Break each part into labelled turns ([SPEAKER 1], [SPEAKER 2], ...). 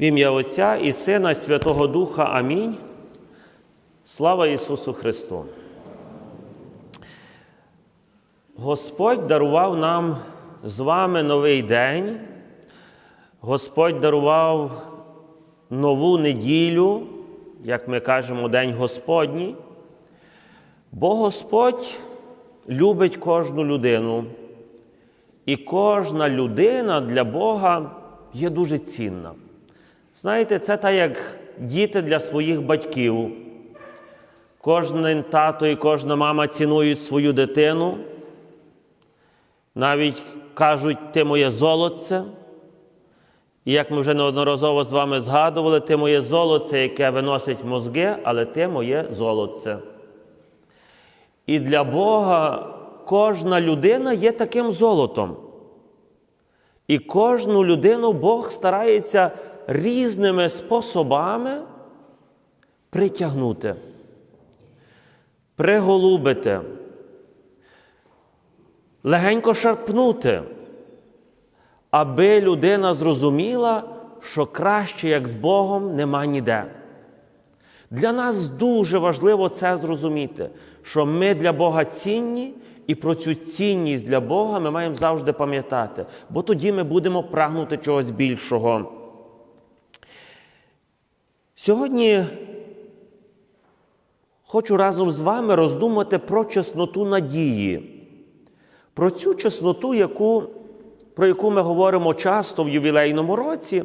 [SPEAKER 1] В ім'я Отця і Сина, Святого Духа. Амінь. Слава Ісусу Христу. Господь дарував нам з вами новий день. Господь дарував нову неділю, як ми кажемо, День Господній. Бо Господь любить кожну людину. І кожна людина для Бога є дуже цінна. Знаєте, це так, як діти для своїх батьків. Кожен тато і кожна мама цінують свою дитину. Навіть кажуть, ти моє золоце. І як ми вже неодноразово з вами згадували, ти моє золоце, яке виносить мозги, але ти моє золоце. І для Бога кожна людина є таким золотом. І кожну людину Бог старається різними способами притягнути, приголубити, легенько шарпнути, аби людина зрозуміла, що краще, як з Богом, нема ніде. Для нас дуже важливо це зрозуміти, що ми для Бога цінні, і про цю цінність для Бога ми маємо завжди пам'ятати, бо тоді ми будемо прагнути чогось більшого. Сьогодні хочу разом з вами роздумати про чесноту надії, про цю чесноту, яку, про яку ми говоримо часто в ювілейному році,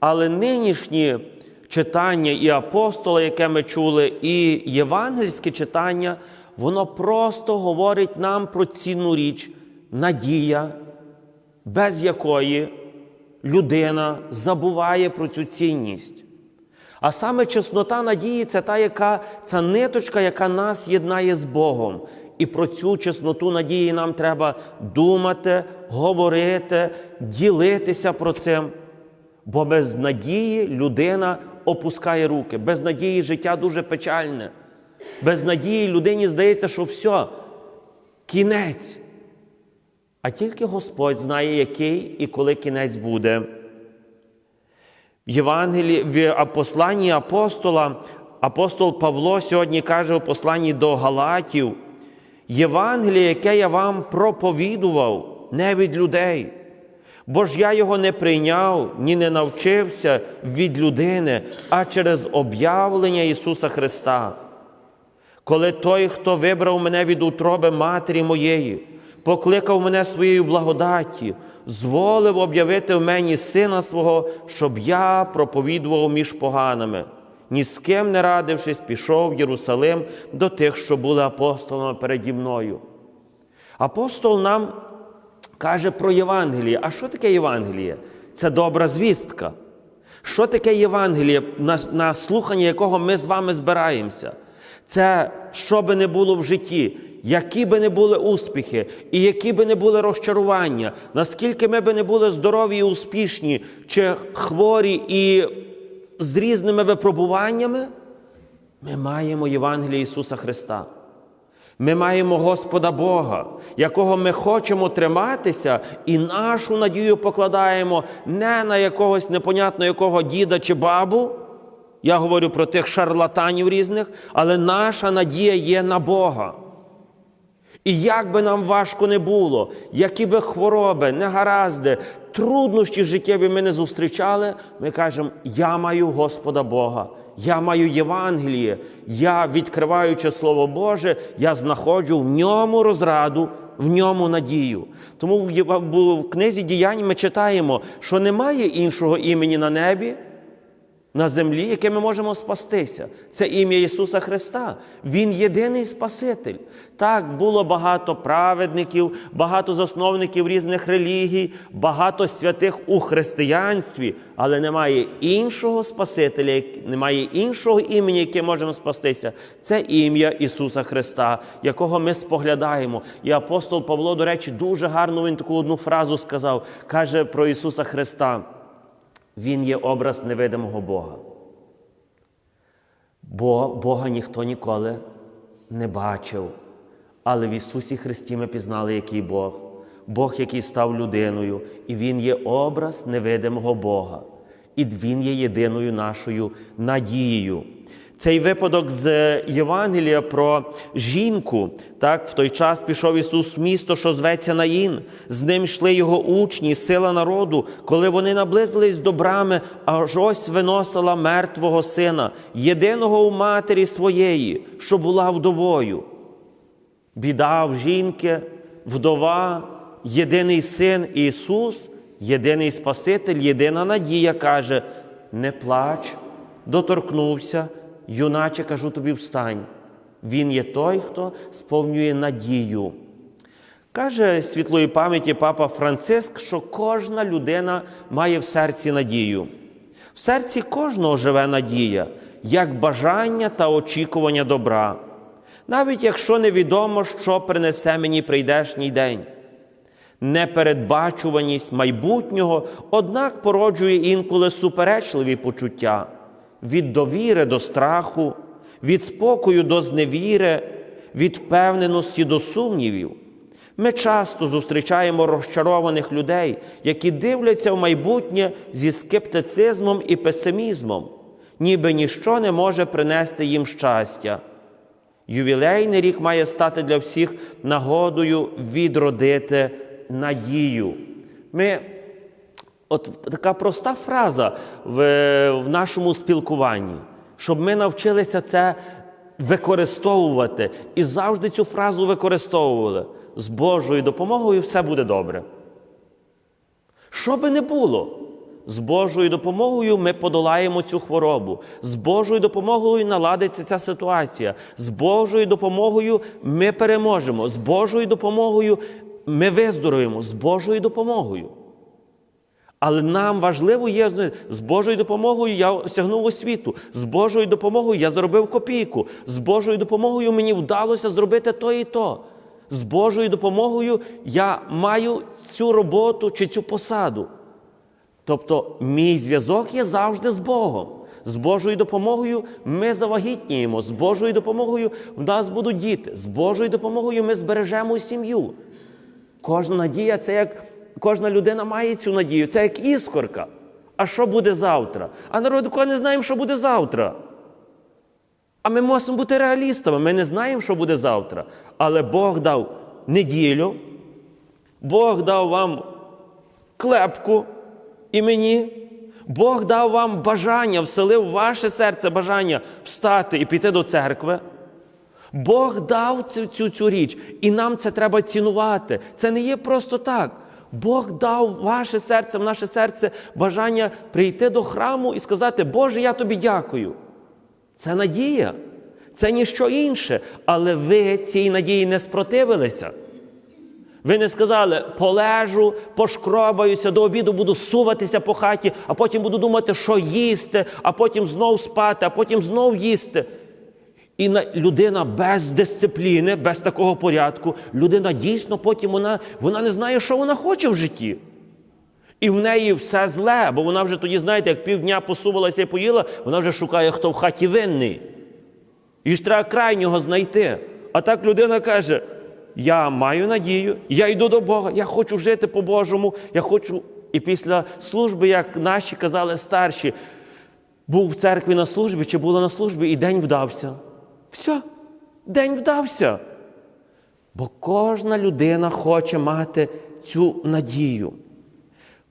[SPEAKER 1] але нинішні читання і апостола, яке ми чули, і євангельське читання, воно просто говорить нам про цінну річ, надія, без якої людина забуває про цю цінність. А саме чеснота надії це та, яка ця ниточка, яка нас єднає з Богом. І про цю чесноту надії нам треба думати, говорити, ділитися про це. Бо без надії людина опускає руки, без надії життя дуже печальне. Без надії людині здається, що все, кінець. А тільки Господь знає, який і коли кінець буде. Євангелії, в посланні апостола, апостол Павло сьогодні каже у посланні до Галатів, Євангеліє, яке я вам проповідував, не від людей. Бо ж я його не прийняв, ні не навчився від людини, а через об'явлення Ісуса Христа. Коли той, хто вибрав мене від утроби матері моєї, покликав мене своєю благодаті, зволив об'явити в мені сина свого, щоб я проповідував між поганими. Ні з ким не радившись, пішов в Єрусалим до тих, що були апостолами переді мною. Апостол нам каже про Євангеліє. А що таке Євангеліє? Це добра звістка. Що таке Євангеліє, на, на слухання якого ми з вами збираємося? Це що би не було в житті, які би не були успіхи, і які би не були розчарування, наскільки ми би не були здорові і успішні, чи хворі і з різними випробуваннями, ми маємо Євангеліє Ісуса Христа. Ми маємо Господа Бога, якого ми хочемо триматися, і нашу надію покладаємо не на якогось непонятно якого діда чи бабу. Я говорю про тих шарлатанів різних, але наша надія є на Бога. І як би нам важко не було, які би хвороби, негаразди, труднощі життєві ми не зустрічали, ми кажемо: я маю Господа Бога, я маю Євангеліє, я, відкриваючи Слово Боже, я знаходжу в ньому розраду, в ньому надію. Тому в книзі діянь ми читаємо, що немає іншого імені на небі, на землі, яке ми можемо спастися. Це ім'я Ісуса Христа. Він єдиний Спаситель. Так, було багато праведників, багато засновників різних релігій, багато святих у християнстві, але немає іншого Спасителя, немає іншого імені, яке можемо спастися. Це ім'я Ісуса Христа, якого ми споглядаємо. І апостол Павло, до речі, дуже гарно він таку одну фразу сказав, каже про Ісуса Христа. Він є образ невидимого Бога. Бо Бога ніхто ніколи не бачив. Але в Ісусі Христі ми пізнали, який Бог. Бог, який став людиною, і Він є образ невидимого Бога. і Він є єдиною нашою надією. Цей випадок з Євангелія про жінку. Так, в той час пішов Ісус в місто, що зветься Наїн. З ним йшли його учні, сила народу. Коли вони наблизились до брами, аж ось виносила мертвого сина, єдиного у матері своєї, що була вдовою. Біда в жінки, вдова, єдиний син Ісус, єдиний Спаситель, єдина надія каже: не плач, доторкнувся, юначе кажу тобі, встань. Він є той, хто сповнює надію. Каже світлої пам'яті папа Франциск, що кожна людина має в серці надію. В серці кожного живе надія, як бажання та очікування добра, навіть якщо невідомо, що принесе мені прийдешній день. Непередбачуваність майбутнього, однак породжує інколи суперечливі почуття від довіри до страху, від спокою до зневіри, від впевненості до сумнівів. Ми часто зустрічаємо розчарованих людей, які дивляться в майбутнє зі скептицизмом і песимізмом, ніби ніщо не може принести їм щастя. Ювілейний рік має стати для всіх нагодою відродити надію. Ми, от така проста фраза в, в нашому спілкуванні, щоб ми навчилися це використовувати і завжди цю фразу використовували. З Божою допомогою все буде добре. Що би не було, з Божою допомогою ми подолаємо цю хворобу. З Божою допомогою наладиться ця ситуація. З Божою допомогою ми переможемо. З Божою допомогою ми виздоровимо. З Божою допомогою. Але нам важливо є з Божою допомогою я осягнув освіту, з Божою допомогою я заробив копійку, з Божою допомогою мені вдалося зробити то і то. З Божою допомогою я маю цю роботу чи цю посаду. Тобто, мій зв'язок є завжди з Богом. З Божою допомогою ми завагітніємо, з Божою допомогою в нас будуть діти, з Божою допомогою ми збережемо сім'ю. Кожна надія це як кожна людина має цю надію, це як іскорка. А що буде завтра? А народ, коли не знаємо, що буде завтра. А ми мусимо бути реалістами. Ми не знаємо, що буде завтра. Але Бог дав неділю, Бог дав вам клепку і мені. Бог дав вам бажання, вселив в ваше серце бажання встати і піти до церкви. Бог дав цю, цю, цю річ, і нам це треба цінувати. Це не є просто так. Бог дав ваше серце, в наше серце бажання прийти до храму і сказати, Боже, я тобі дякую. Це надія, це ніщо інше. Але ви цій надії не спротивилися. Ви не сказали, полежу, пошкробаюся, до обіду буду суватися по хаті, а потім буду думати, що їсти, а потім знов спати, а потім знов їсти. І людина без дисципліни, без такого порядку, людина дійсно потім вона, вона не знає, що вона хоче в житті. І в неї все зле, бо вона вже тоді, знаєте, як півдня посувалася і поїла, вона вже шукає, хто в хаті винний. І ж треба крайнього знайти. А так людина каже: я маю надію, я йду до Бога, я хочу жити по-божому, я хочу. І після служби, як наші казали старші, був в церкві на службі чи було на службі, і день вдався. Все, день вдався. Бо кожна людина хоче мати цю надію.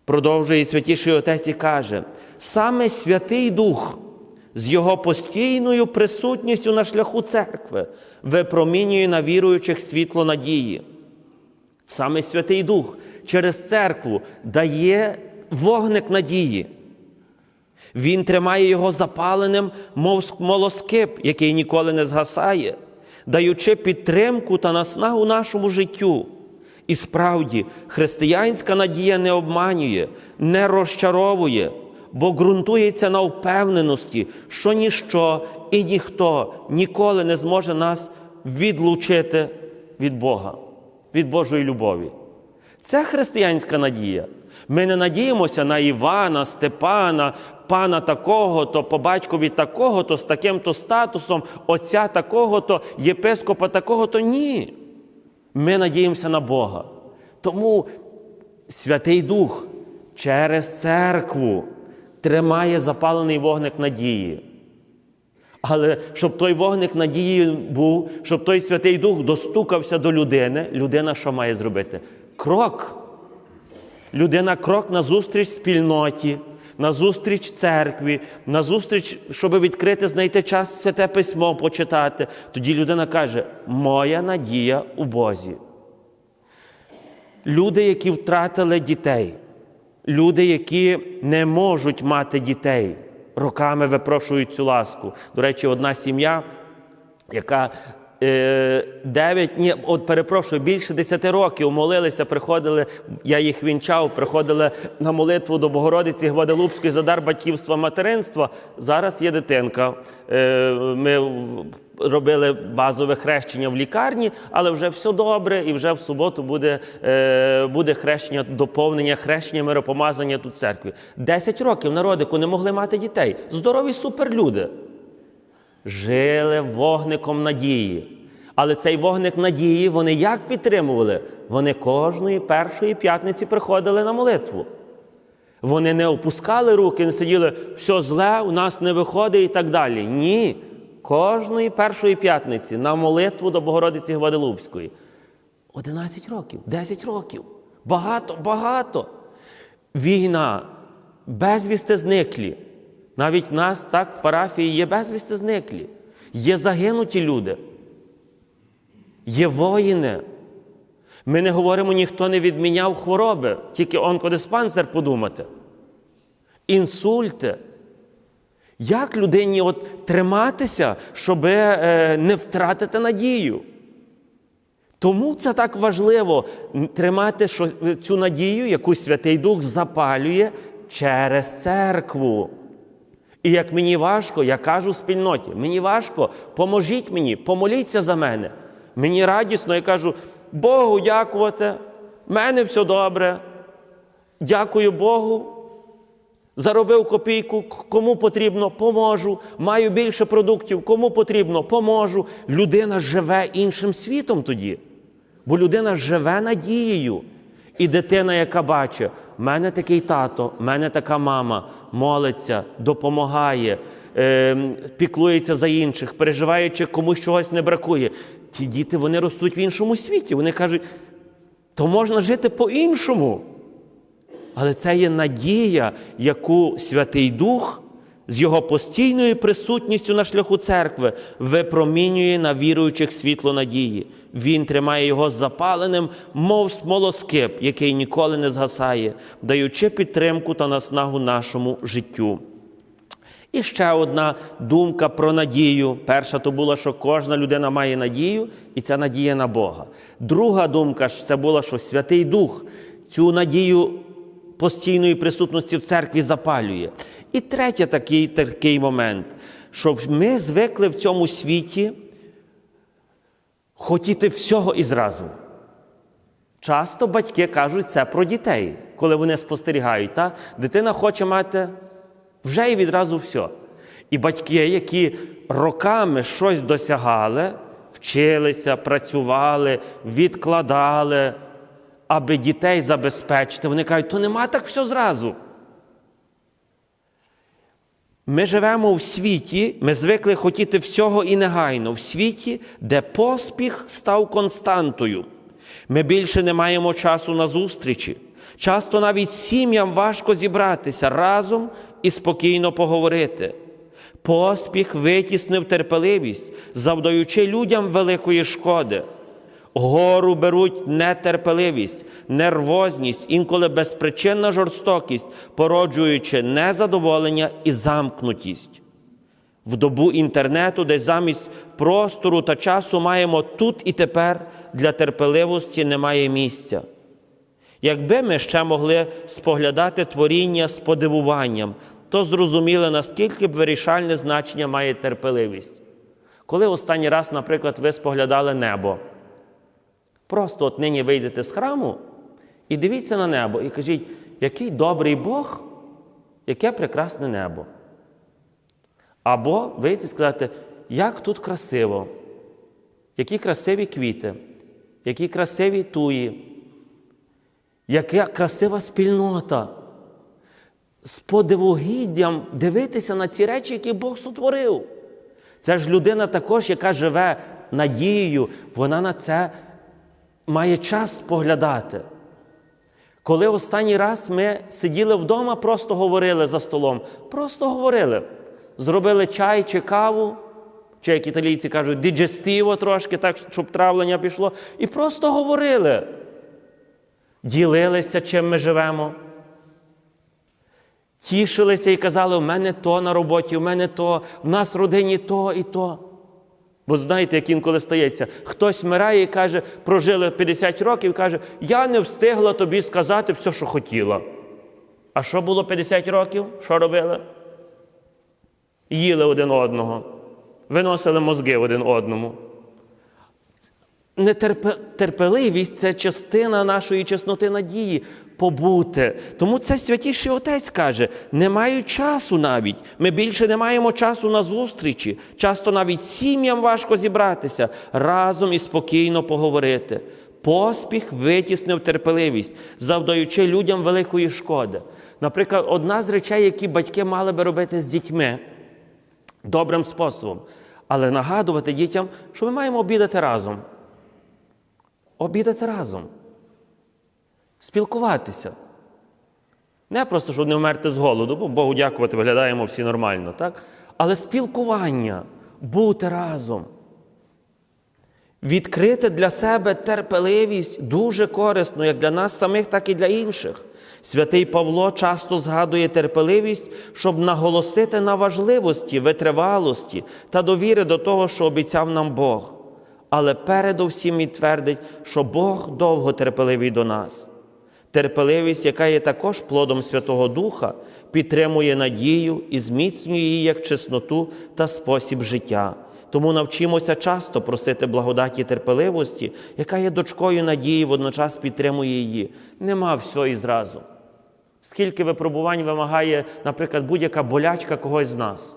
[SPEAKER 1] Продовжує святіший отець і каже: саме Святий Дух з його постійною присутністю на шляху церкви випромінює на віруючих світло надії. Саме Святий Дух через церкву дає вогник надії. Він тримає його запаленим, мов смолоскип, який ніколи не згасає, даючи підтримку та наснагу нашому життю. І справді, християнська надія не обманює, не розчаровує, бо ґрунтується на впевненості, що ніщо і ніхто ніколи не зможе нас відлучити від Бога, від Божої любові. Це християнська надія. Ми не надіємося на Івана, Степана, пана такого-то, по батькові такого-то, з таким-то статусом, отця такого-то, єпископа такого-то. Ні. Ми надіємося на Бога. Тому Святий Дух через церкву тримає запалений вогник надії. Але щоб той вогник надії був, щоб той Святий Дух достукався до людини, людина що має зробити? Крок. Людина крок назустріч спільноті, назустріч церкві, назустріч, щоб відкрити, знайти час святе письмо почитати. Тоді людина каже: Моя надія у Бозі. Люди, які втратили дітей, люди, які не можуть мати дітей, роками випрошують цю ласку. До речі, одна сім'я, яка 9, ні, от перепрошую, більше 10 років молилися, приходили, я їх вінчав, приходили на молитву до Богородиці Гваделупської за дар батьківства материнства. Зараз є дитинка. Е, ми робили базове хрещення в лікарні, але вже все добре, і вже в суботу буде, е, буде хрещення, доповнення хрещення, миропомазання тут в церкві. 10 років народику не могли мати дітей. Здорові суперлюди жили вогником надії. Але цей вогник надії вони як підтримували? Вони кожної першої п'ятниці приходили на молитву. Вони не опускали руки, не сиділи, все зле, у нас не виходить і так далі. Ні. Кожної першої п'ятниці на молитву до Богородиці Гваделупської. 11 років, 10 років. Багато, багато. Війна, безвісти зниклі. Навіть в нас так в парафії є безвісти зниклі. Є загинуті люди. Є воїни. Ми не говоримо, ніхто не відміняв хвороби, тільки онкодиспансер подумати. Інсульти. Як людині от триматися, щоб е, не втратити надію? Тому це так важливо тримати цю надію, яку Святий Дух запалює через церкву. І як мені важко, я кажу спільноті, мені важко, поможіть мені, помоліться за мене. Мені радісно, я кажу, Богу дякувати, в мене все добре. Дякую Богу. Заробив копійку, кому потрібно, поможу. Маю більше продуктів, кому потрібно, поможу. Людина живе іншим світом тоді. Бо людина живе надією. І дитина, яка бачить, в мене такий тато, в мене така мама, молиться, допомагає, е, піклується за інших, переживає, чи комусь чогось не бракує. Ті діти вони ростуть в іншому світі. Вони кажуть, то можна жити по-іншому. Але це є надія, яку Святий Дух з його постійною присутністю на шляху церкви випромінює на віруючих світло надії. Він тримає його запаленим, мов смолоскип, який ніколи не згасає, даючи підтримку та наснагу нашому життю. І ще одна думка про надію. Перша то була, що кожна людина має надію, і ця надія на Бога. Друга думка це була, що Святий Дух цю надію постійної присутності в церкві запалює. І третє такий, такий момент, що ми звикли в цьому світі хотіти всього і зразу. Часто батьки кажуть це про дітей, коли вони спостерігають. Та? Дитина хоче мати вже і відразу все. І батьки, які роками щось досягали, вчилися, працювали, відкладали, аби дітей забезпечити, вони кажуть, то нема так все зразу. Ми живемо в світі, ми звикли хотіти всього і негайно, в світі, де поспіх став константою. Ми більше не маємо часу на зустрічі. Часто навіть сім'ям важко зібратися разом і спокійно поговорити. Поспіх витіснив терпеливість, завдаючи людям великої шкоди. Гору беруть нетерпеливість, нервозність, інколи безпричинна жорстокість, породжуючи незадоволення і замкнутість. В добу інтернету, де замість простору та часу маємо тут і тепер для терпеливості немає місця. Якби ми ще могли споглядати творіння з подивуванням, то зрозуміли, наскільки б вирішальне значення має терпеливість. Коли останній раз, наприклад, ви споглядали небо, просто от нині вийдете з храму і дивіться на небо і кажіть, який добрий Бог, яке прекрасне небо. Або вийти і сказати, як тут красиво, які красиві квіти, які красиві туї, яка красива спільнота. з подивогіддям дивитися на ці речі, які Бог сотворив. Це ж людина також, яка живе надією, вона на це має час споглядати. Коли останній раз ми сиділи вдома, просто говорили за столом, просто говорили. Зробили чай чи каву, чи як італійці кажуть, діджестиво трошки, так, щоб травлення пішло, і просто говорили. Ділилися, чим ми живемо. Тішилися і казали, у мене то на роботі, у мене то, в нас в родині то і то. Бо знаєте, як інколи стається, хтось вмирає і каже, прожили 50 років і каже, я не встигла тобі сказати все, що хотіла. А що було 50 років? Що робили? Їли один одного, виносили мозги один одному. Нетерпеливість це частина нашої чесноти надії побути. Тому це святіший отець каже: не маю часу навіть. Ми більше не маємо часу на зустрічі. Часто навіть сім'ям важко зібратися разом і спокійно поговорити. Поспіх витіснив терпеливість, завдаючи людям великої шкоди. Наприклад, одна з речей, які батьки мали би робити з дітьми добрим способом, але нагадувати дітям, що ми маємо обідати разом. Обідати разом. Спілкуватися. Не просто, щоб не вмерти з голоду, бо Богу дякувати, виглядаємо всі нормально, так? Але спілкування, бути разом. Відкрити для себе терпеливість дуже корисно, як для нас самих, так і для інших. Святий Павло часто згадує терпеливість, щоб наголосити на важливості, витривалості та довіри до того, що обіцяв нам Бог. Але передовсім і твердить, що Бог довго терпеливий до нас. Терпеливість, яка є також плодом Святого Духа, підтримує надію і зміцнює її як чесноту та спосіб життя. Тому навчимося часто просити благодаті терпеливості, яка є дочкою надії, водночас підтримує її. Нема всього і зразу. Скільки випробувань вимагає, наприклад, будь-яка болячка когось з нас?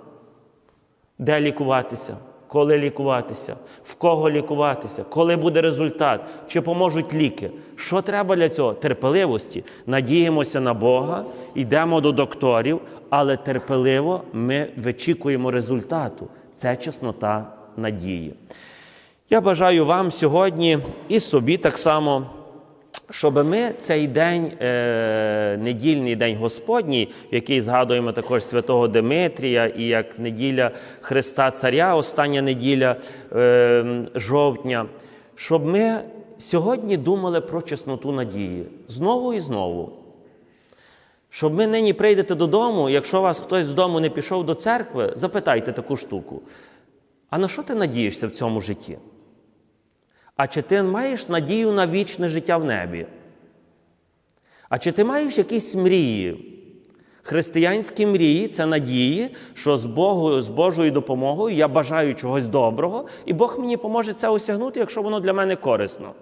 [SPEAKER 1] Де лікуватися? Коли лікуватися? В кого лікуватися? Коли буде результат? Чи поможуть ліки? Що треба для цього? Терпеливості. Надіємося на Бога, йдемо до докторів, але терпеливо ми вичікуємо результату. Це чеснота надії. Я бажаю вам сьогодні і собі так само щоб ми цей день, е, недільний день Господній, який згадуємо також святого Димитрія, і як неділя Христа Царя, остання неділя е, жовтня, щоб ми сьогодні думали про чесноту надії знову і знову. Щоб ми нині прийдете додому, якщо вас хтось з дому не пішов до церкви, запитайте таку штуку. А на що ти надієшся в цьому житті? А чи ти маєш надію на вічне життя в небі? А чи ти маєш якісь мрії? Християнські мрії це надії, що з Богу, з Божою допомогою я бажаю чогось доброго, і Бог мені поможе це осягнути, якщо воно для мене корисно.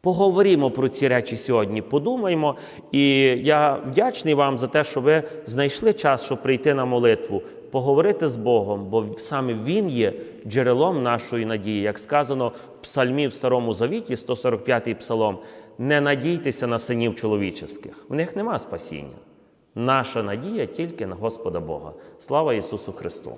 [SPEAKER 1] Поговоримо про ці речі сьогодні, подумаємо. І я вдячний вам за те, що ви знайшли час, щоб прийти на молитву, поговорити з Богом, бо саме Він є джерелом нашої надії. Як сказано в Псальмі в Старому Завіті, 145-й псалом, не надійтеся на синів чоловічих, в них нема спасіння. Наша надія тільки на Господа Бога. Слава Ісусу Христу!